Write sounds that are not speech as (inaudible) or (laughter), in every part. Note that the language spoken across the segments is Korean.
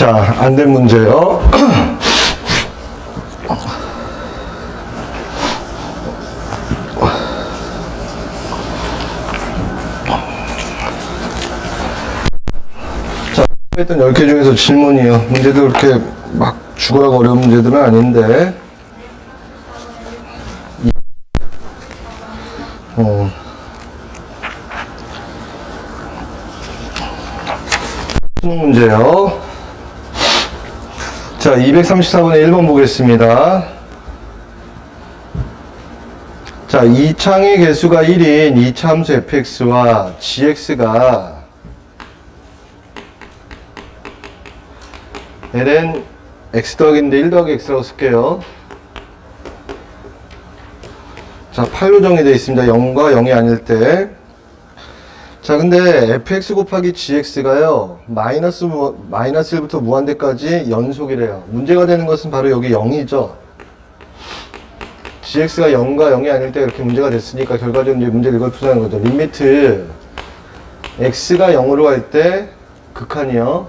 자, 안 된 문제요. 자, 했던 10개 중에서 질문이요. 문제도 그렇게 막 죽어라고 어려운 문제들은 아닌데. 이- 어. 수능 문제요. 자, 234번에 1번 보겠습니다. 자, 이 창의 개수가 1인 이 참수 fx와 gx가 ln x 더하기인데 1 더하기 x라고 쓸게요. 자, 8로 정의되어 있습니다. 0과 0이 아닐 때. 자, 근데 fx 곱하기 gx가요, 마이너스, 무, 마이너스 1부터 무한대까지 연속이래요. 문제가 되는 것은 바로 여기 0이죠. gx가 0과 0이 아닐 때 이렇게 문제가 됐으니까 결과적으로 이제 문제를 이걸 풀자는 거죠. 리미트 x가 0으로 갈 때 극한이요.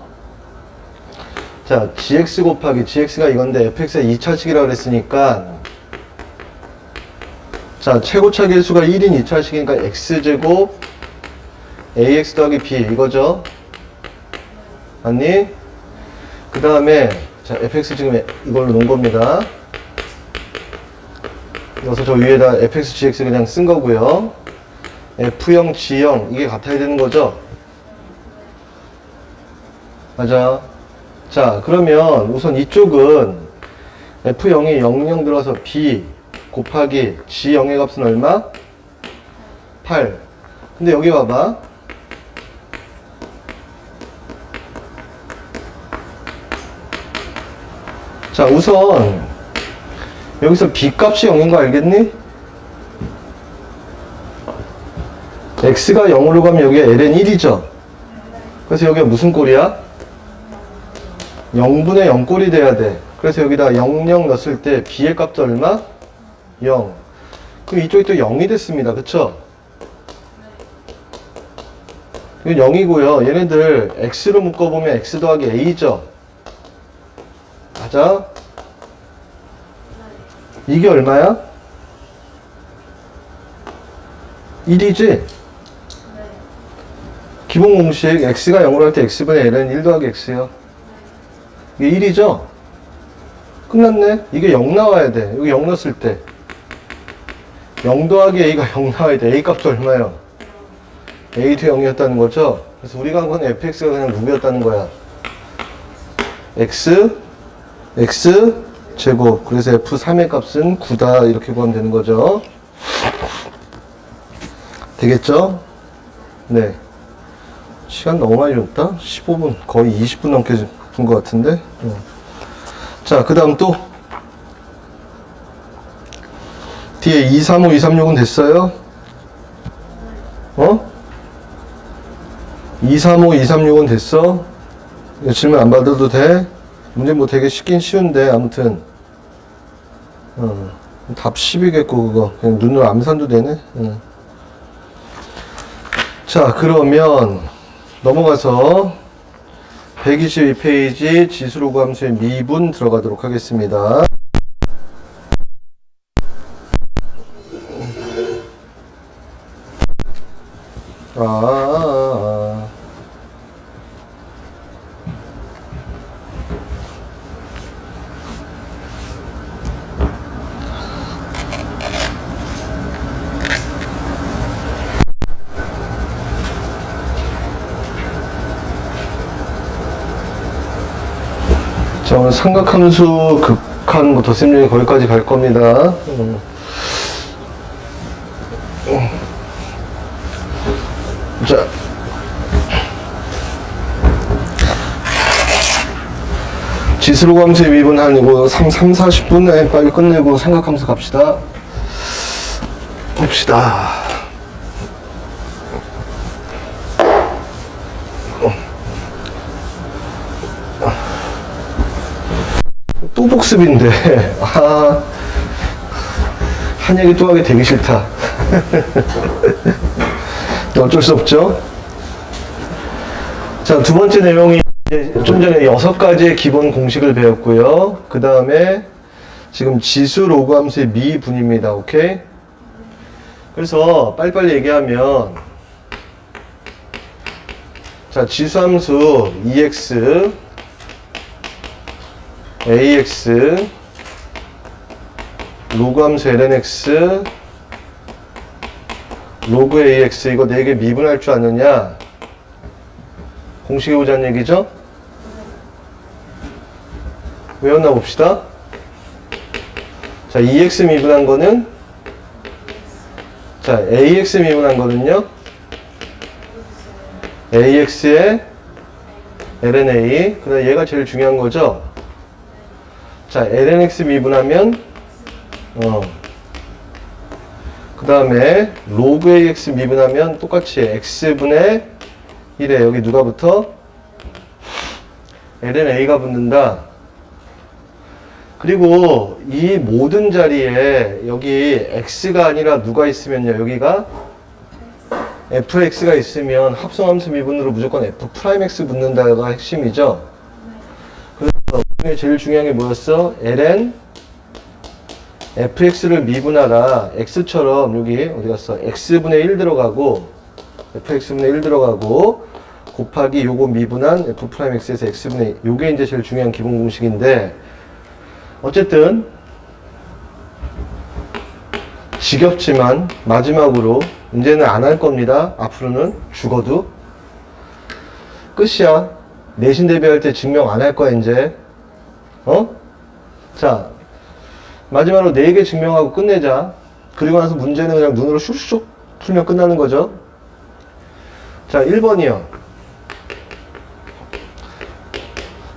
자, gx 곱하기 gx가 이건데 fx가 2차식이라고 그랬으니까 자, 최고차 계수가 1인 2차식이니까 x제곱 ax 더하기 b 이거죠. 맞니? 그 다음에 자 fx 지금 이걸로 놓은 겁니다. 여기서 저 위에다 fx, gx 그냥 쓴 거고요. f0, g0 이게 같아야 되는 거죠. 맞아. 자 그러면 우선 이쪽은 f0이 00 들어서 b 곱하기 g0의 값은 얼마? 8. 근데 여기 봐봐. 자, 우선 여기서 b 값이 0인 거 알겠니? x가 0으로 가면 여기가 ln 1이죠. 그래서 여기가 무슨 꼴이야? 0분의 0 꼴이 돼야 돼. 그래서 여기다 0, 0 넣었을 때 b의 값도 얼마? 0. 그럼 이쪽이 또 0이 됐습니다. 그쵸? 이건 0이고요. 얘네들 x로 묶어보면 x 더하기 a죠. 맞아? 이게 얼마야? 1이지? 기본 공식 x가 0으로 할 때 x분의 l은 1 더하기 x요. 이게 1이죠? 끝났네? 이게 0 나와야 돼. 여기 0 넣었을 때. 0 더하기 a가 0 나와야 돼. a 값도 얼마요? a도 0이었다는 거죠? 그래서 우리가 한 건 fx가 그냥 누구였다는 거야? x, x, 제곱. 그래서 f3의 값은 9다. 이렇게 구하면 되는 거죠. 되겠죠? 네. 시간 너무 많이 줬다? 15분, 거의 20분 넘게 준 것 같은데? 응. 자, 그 다음 또. 뒤에 235, 236은 됐어요? 어? 235, 236은 됐어? 이거 질문 안 받아도 돼? 문제 뭐 되게 쉽긴 쉬운데, 아무튼. 어, 답 10이겠고, 그거. 그냥 눈으로 암산도 되네? 어. 자, 그러면 넘어가서 122페이지 지수로 함수의 미분 들어가도록 하겠습니다. 아. 삼각함수 극한 뭐 덧셈 중에 거기까지 갈 겁니다. 음. 자. 지수로 함수의 미분 한 이거 3, 3, 40분에 빨리 끝내고 삼각함수 갑시다. 봅시다. 또 복습인데 (laughs) 아, 한 얘기 또 하기 되게 싫다 (laughs) 어쩔 수 없죠 자 두 번째 내용이 좀 전에 여섯 가지의 기본 공식을 배웠고요. 그 다음에 지금 지수 로그 함수의 미분입니다. 오케이? 그래서 빨리빨리 얘기하면 자 지수 함수 EX AX 로그 함수 LNX 로그 AX 이거 4개 미분할 줄 아느냐 공식해 보자는 얘기죠? 외웠나 봅시다. 자, EX 미분한 거는 자, AX 미분한 거는요. AX의 LNA. 그다음 얘가 제일 중요한 거죠. 자, LNX 미분하면 어. 그 다음에 로그 AX 미분하면 똑같이 x분의 1에 여기 누가 붙어? LNA가 붙는다. 그리고 이 모든 자리에 여기 x가 아니라 누가 있으면요. 여기가 fx가 있으면 합성함수 미분으로 무조건 f 프라임 x 붙는다가 핵심이죠. 중에 제일 중요한 게 뭐였어? ln fx를 미분하라. x처럼 여기 어디 갔어? x분의 1 들어가고 fx분의 1 들어가고 곱하기 요거 미분한 f 프라임 x에서 x분의 요게 이제 제일 중요한 기본 공식인데 어쨌든 지겹지만 마지막으로 이제는 안 할 겁니다. 앞으로는 죽어도 끝이야. 내신 대비할 때 증명 안 할 거야 이제. 어? 자 마지막으로 4개 증명하고 끝내자. 그리고 나서 문제는 그냥 눈으로 슉슉 풀면 끝나는 거죠. 자 1번이요.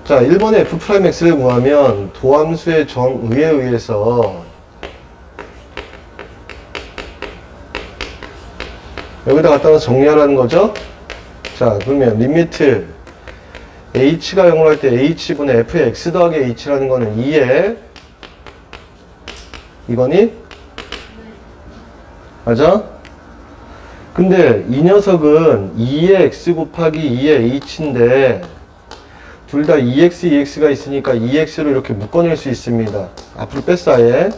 자, 1번의 f'x를 구하면 도함수의 정의에 의해서 여기다 갖다 놔서 정리하라는 거죠? 자, 그러면 리미트 h가 0으로 할 때 h분의 f의 x 더하기 h라는 거는 2에 이거니? 맞아? 근데 이 녀석은 2의 x 곱하기 2의 h인데 둘다 EX, EX가 있으니까 EX로 이렇게 묶어낼 수 있습니다. 앞으로 뺐어, 아예.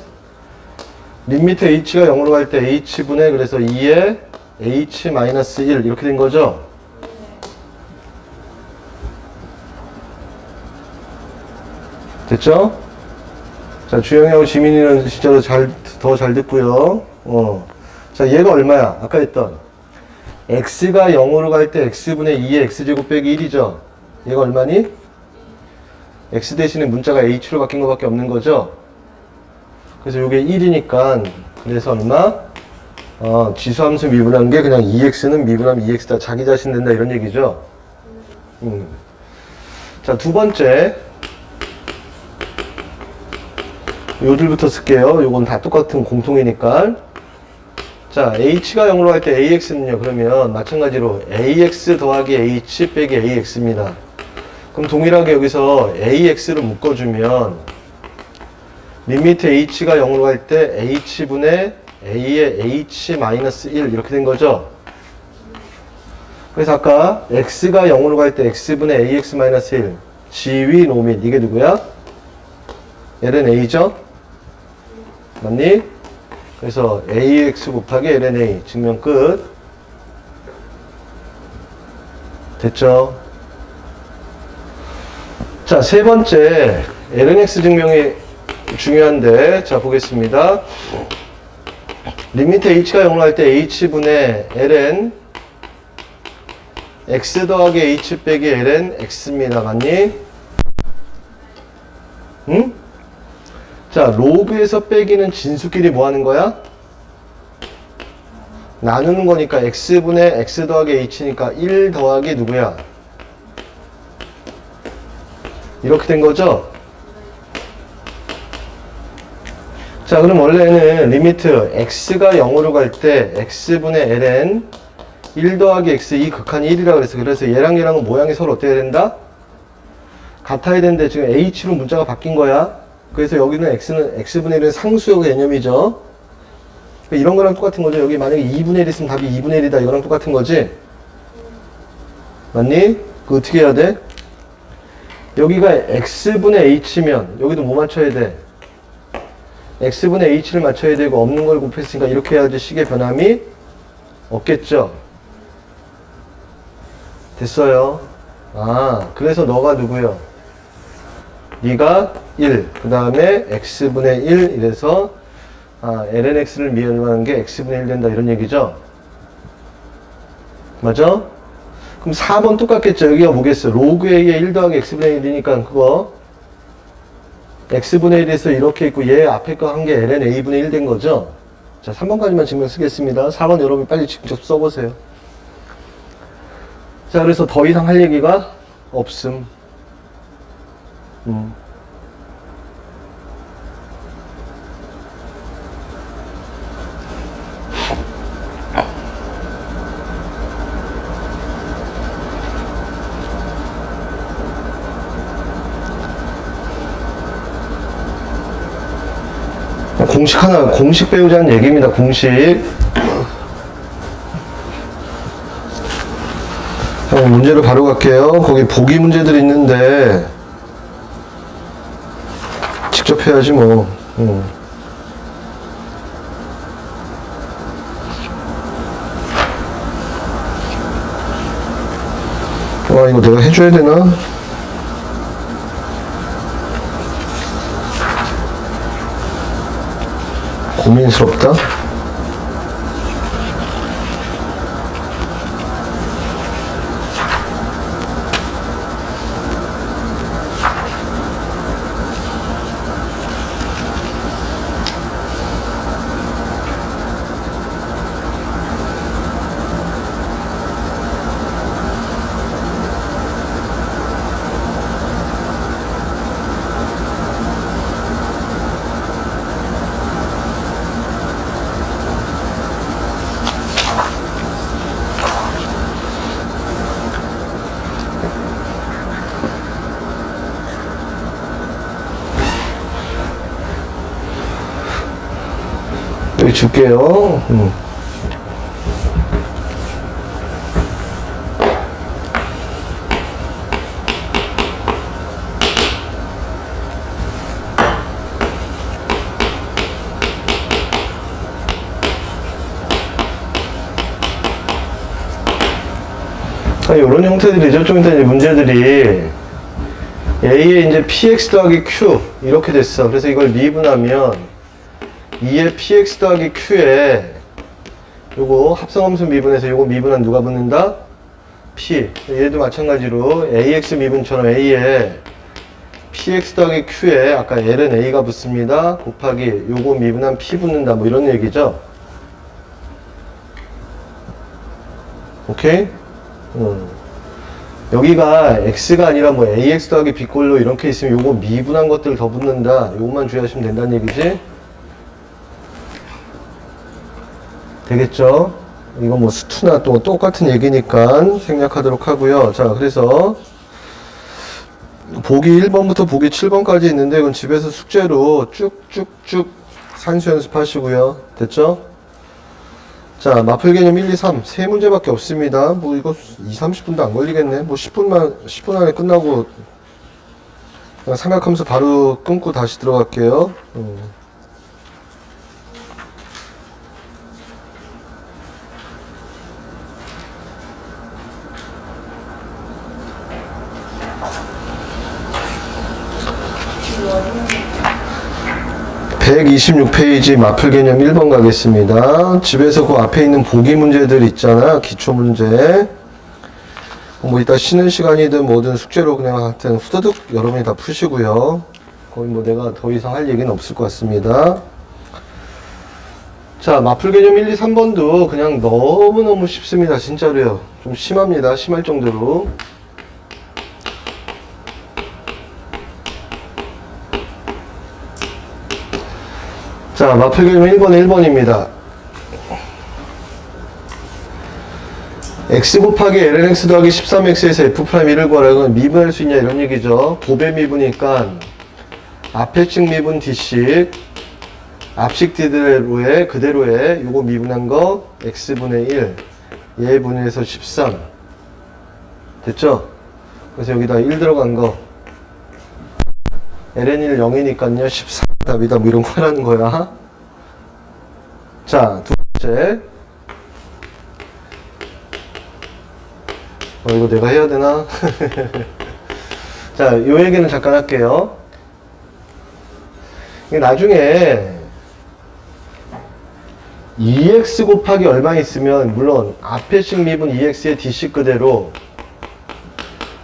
림미트 H가 0으로 갈 때 H분의 그래서 2에 H-1 이렇게 된 거죠? 됐죠? 자, 주영이하고 지민이는 진짜 잘, 더 잘 듣고요. 어. 자, 얘가 얼마야? 아까 했던. x가 0으로 갈 때 x분의 2의 x제곱 빼기 1이죠? 얘가 얼마니? x 대신에 문자가 h로 바뀐 것 밖에 없는 거죠. 그래서 이게 1이니까 그래서 얼마? 어, 지수함수 미분한 게 그냥 2x는 미분하면 2x다. 자기 자신 된다 이런 얘기죠. 음. 자, 두 번째. 요들부터 쓸게요. 요건 다 똑같은 공통이니까. 자, h가 0으로 할 때 ax는요. 그러면 마찬가지로 ax 더하기 h 빼기 ax입니다. 그럼 동일하게 여기서 AX를 묶어주면 리미트 H가 0으로 갈때 H분의 A의 H-1 이렇게 된 거죠. 그래서 아까 X가 0으로 갈 때 X분의 AX-1 지위 노민 이게 누구야? ln A죠? 맞니? 그래서 AX 곱하기 ln A 증명 끝. 됐죠? 자, 세 번째, LNX 증명이 중요한데, 자, 보겠습니다. 리미트 h가 0을 할때 h분의 ln x 더하기 h 빼기 ln x입니다. 맞니? 응? 자, 로그에서 빼기는 진수끼리 뭐 하는 거야? 나누는 거니까 x분의 x 더하기 h니까 1 더하기 누구야? 이렇게 된 거죠? 자, 그럼 원래는 리미트 x가 0으로 갈 때 x분의 ln 1 더하기 x 이 극한이 1이라 그랬어. 그래서 얘랑 얘랑은 모양이 서로 어때야 된다? 같아야 되는데 지금 h로 문자가 바뀐 거야. 그래서 여기는 x는 x분의 1은 상수의 개념이죠. 그러니까 이런 거랑 똑같은 거죠. 여기 만약에 2분의 1 있으면 답이 2분의 1이다. 이거랑 똑같은 거지. 맞니? 그 어떻게 해야 돼? 여기가 x분의 h면 여기도 뭐 맞춰야 돼? x분의 h를 맞춰야 되고 없는 걸 곱했으니까 이렇게 해야지 식의 변함이 없겠죠? 됐어요. 아, 그래서 너가 누구요? 네가 1, 그 다음에 x분의 1 이래서 아, lnx를 미열하는 게 x분의 1 된다 이런 얘기죠? 맞아? 그럼 4번 똑같겠죠? 여기가 뭐겠어? 로그 a의 1 더하기 x분의 1이니까 그거 x분의 1에서 이렇게 있고 얘 앞에 거 한 게 ln a분의 1 된 거죠? 자, 3번까지만 증명 쓰겠습니다. 4번 여러분 빨리 직접 써보세요. 자, 그래서 더 이상 할 얘기가 없음. 음. 공식 하나, 공식 배우자는 얘기입니다, 공식. 자, 문제로 바로 갈게요. 거기 보기 문제들이 있는데, 직접 해야지 뭐. 음. 와, 이거 내가 해줘야 되나? 고민 줄게요. 음. 아, 이런 형태들이죠. 좀 이따 이제 문제들이 A에 이제 PX 더하기 Q 이렇게 됐어. 그래서 이걸 미분하면 2의 px 더하기 q에 요거 합성함수 미분해서 요거 미분한 누가 붙는다? p 얘도 마찬가지로 ax 미분처럼 a에 px 더하기 q에 아까 l은 a가 붙습니다 곱하기 요거 미분한 p 붙는다 뭐 이런 얘기죠 오케이? 음. 여기가 x가 아니라 뭐 ax 더하기 b꼴로 이렇게 있으면 요거 미분한 것들 더 붙는다 요것만 주의하시면 된다는 얘기지 되겠죠? 이건 뭐 수투나 또 똑같은 얘기니까 생략하도록 하고요. 자, 그래서 보기 1번부터 보기 7번까지 있는데 이건 집에서 숙제로 쭉쭉쭉 산수 연습하시고요. 됐죠? 자, 마플 개념 1, 2, 3. 세 문제밖에 없습니다. 뭐 이거 2, 30분도 안 걸리겠네. 뭐 10분만, 10분 안에 끝나고 삼각함수 바로 끊고 다시 들어갈게요. 음. (126) 페이지 마플 개념 1번 가겠습니다. 집에서 그 앞에 있는 보기 문제들 있잖아. 기초 문제. 뭐 이따 쉬는 시간이든 뭐든 숙제로 그냥 하여튼 후다득 여러분이 다 푸시고요. 거의 뭐 내가 더 이상 할 얘기는 없을 것 같습니다. 자, 마플 개념 1, 2, 3번도 그냥 너무너무 쉽습니다. 진짜로요. 좀 심합니다. 심할 정도로. 자, 마플 개념 1번 1번입니다. x 곱하기 lnx 더하기 13x에서 f'1을 구하라고 미분할 수 있냐 이런 얘기죠. 보배 미분이니까 앞에 식 미분 뒤식 앞식 뒤대로에 그대로에 요거 미분한 거 x분의 1 얘 분해서 13 됐죠? 그래서 여기다 1 들어간 거 ln1 0이니까요. 14 답이다. 뭐 이런 거 하라는 거야. 자 두 번째. 어 이거 내가 해야 되나? (laughs) 자 요 얘기는 잠깐 할게요. 나중에 2x 곱하기 얼마 있으면 물론 앞에 식 미분 2x의 d식 그대로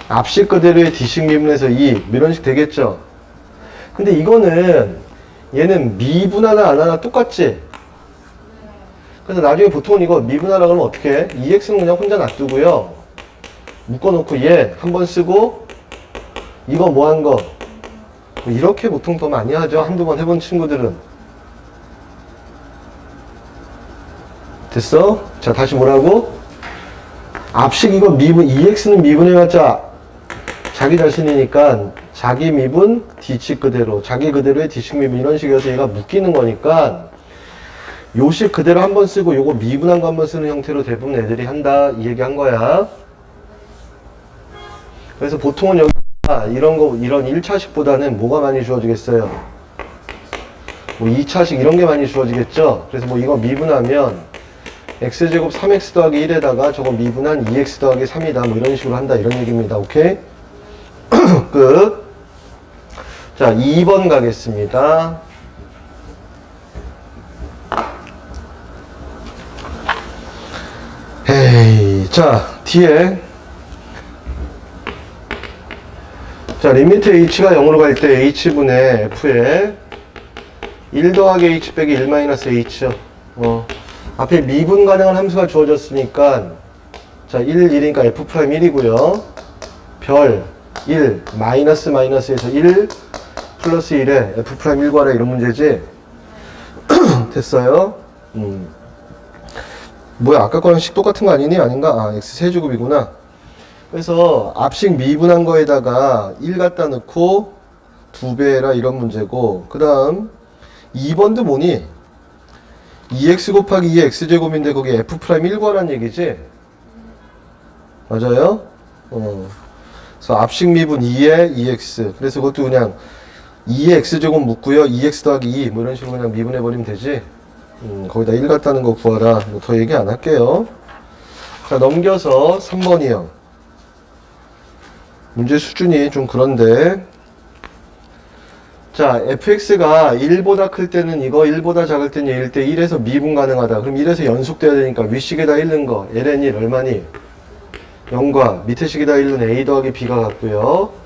앞식 그대로의 d식 미분에서 2 이런 식 되겠죠 근데 이거는 얘는 미분하나 안 하나 똑같지 그래서 나중에 보통은 이거 미분하라 그러면 어떻게 해? 2x는 그냥 혼자 놔두고요 묶어놓고 얘 한 번 쓰고 이거 뭐 한거뭐 이렇게 보통 더 많이 하죠 한두 번 해본 친구들은 됐어? 자 다시 뭐라고? 앞식 이거 미분 2x는 미분해봤자 자기 자신이니까 자기 미분 뒤식 그대로 자기 그대로의 뒤식 미분 이런 식이어서 얘가 묶이는 거니까 요식 그대로 한 번 쓰고 요거 미분한 거 한 번 쓰는 형태로 대부분 애들이 한다 이 얘기 한 거야. 그래서 보통은 여기 이런 거 이런 1차식보다는 뭐가 많이 주어지겠어요? 뭐 2차식 이런 게 많이 주어지겠죠? 그래서 뭐 이거 미분하면 x제곱 3x 더하기 1에다가 저거 미분한 2x 더하기 3이다 뭐 이런 식으로 한다 이런 얘기입니다. 오케이? (clears throat) 끝. 자, 2번 가겠습니다. 에이, 자, 뒤에. 자, 리미트 h가 0으로 갈 때 h분의 f에 1 더하기 h 빼기 1 마이너스 h요. 어, 앞에 미분 가능한 함수가 주어졌으니까 자, 1, 1이니까 f 프라임 1이고요. 별 1, 마이너스 마이너스에서 1 플러스 1에 f 프라임 1 구하라 이런 문제지? (clears throat) 됐어요? 음. 뭐야 아까 거랑 식 똑같은 거 아니니? 아닌가? 아 x 세제곱이구나 그래서 앞식 미분한 거에다가 1 갖다 넣고 2배라 이런 문제고 그 다음 2번도 뭐니? 2x 곱하기 2 x제곱인데 거기 f 프라임 1 구하라는 얘기지? 맞아요? 어. 그래서 앞식 미분 2에 2x. 그래서 그것도 그냥 2의 x제곱 묻고요. 2x 더하기 2. 뭐 이런 식으로 그냥 미분해버리면 되지. 음, 거기다 1 같다는 거 구하라. 뭐더 얘기 안 할게요. 자, 넘겨서 3번이요. 문제 수준이 좀 그런데. 자, fx가 1보다 클 때는 이거, 1보다 작을 때는 얘일 때 1에서 미분 가능하다. 그럼 1에서 연속돼야 되니까 윗식에다 1는 거. ln1 얼마니? 0과 밑에 식에다 1은 a 더하기 b가 같고요.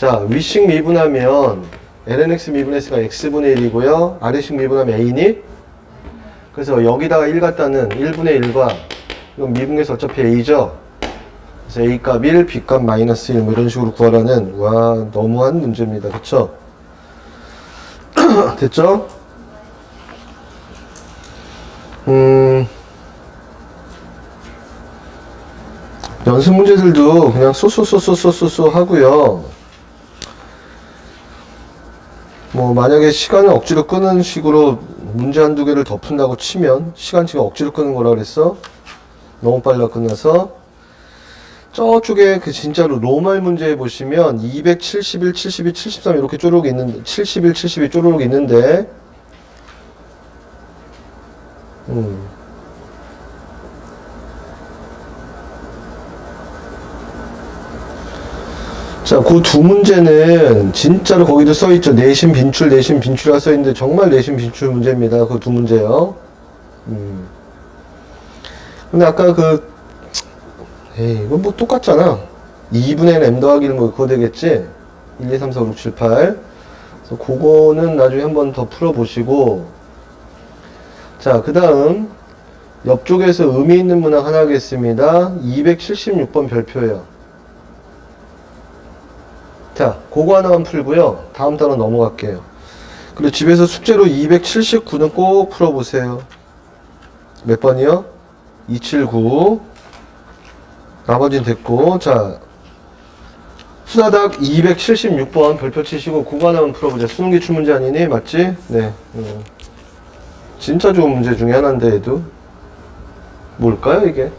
자, 윗식 미분하면 lnx 미분s가 x분의 1이고요. 아래식 미분하면 a니? 그래서 여기다가 1 갖다는 1분의 1과 이건 미분에서 어차피 a죠. 그래서 a 값 1, b 값 마이너스 1 뭐 이런 식으로 구하라는 와 너무한 문제입니다. 그쵸? (clears throat) 됐죠? 음... 연습 문제들도 그냥 쏘쏘쏘쏘쏘쏘 하고요. 뭐 만약에 시간을 억지로 끄는 식으로 문제 한두 개를 더 푼다고 치면 시간치가 억지로 끄는 거라 그랬어? 너무 빨라 끝나서 저쪽에 그 진짜로 로말 문제 보시면 271, 72, 73 이렇게 쪼르륵 있는데 71, 72 쪼르륵 있는데 음. 자, 그 두 문제는 진짜로 거기도 써있죠. 내심 빈출, 내심 빈출이라 써있는데 정말 내심 빈출 문제입니다. 그 두 문제요. 음. 근데 아까 그, 에이, 이건 뭐 똑같잖아. 2분의 m 더하기 1, 뭐 그거 되겠지? 1, 2, 3, 4, 5, 6, 7, 8. 그래서 그거는 나중에 한번 더 풀어보시고. 자, 그 다음. 옆쪽에서 의미 있는 문항 하나 하겠습니다. 276번 별표예요. 자, 그거 하나만 풀고요. 다음 단원 넘어갈게요. 그리고 집에서 숙제로 279는 꼭 풀어보세요. 몇 번이요? 279. 나머지는 됐고. 자, 수다닥 276번 별표 치시고 그거 하나만 풀어보자. 수능 기출 문제 아니니? 맞지? 네. 음. 진짜 좋은 문제 중에 하나인데, 얘도. 뭘까요, 이게?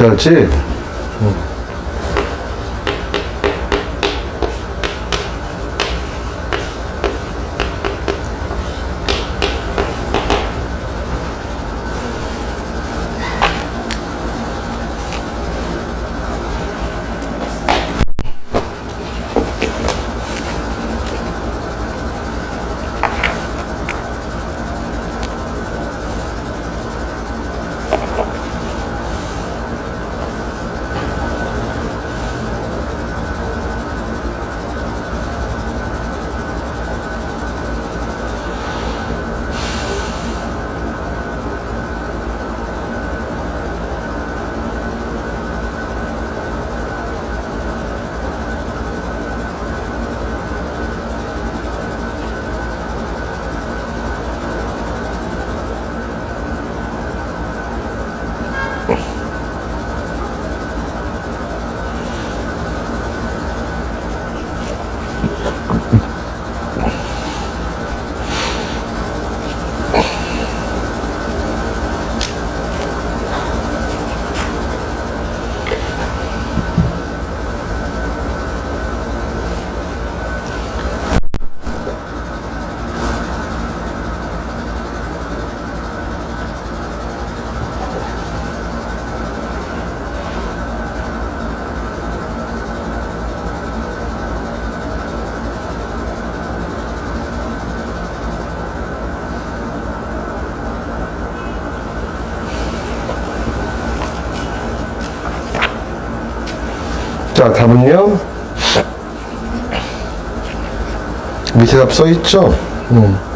N자지? 자, 답은요? 밑에 답 써있죠? 음.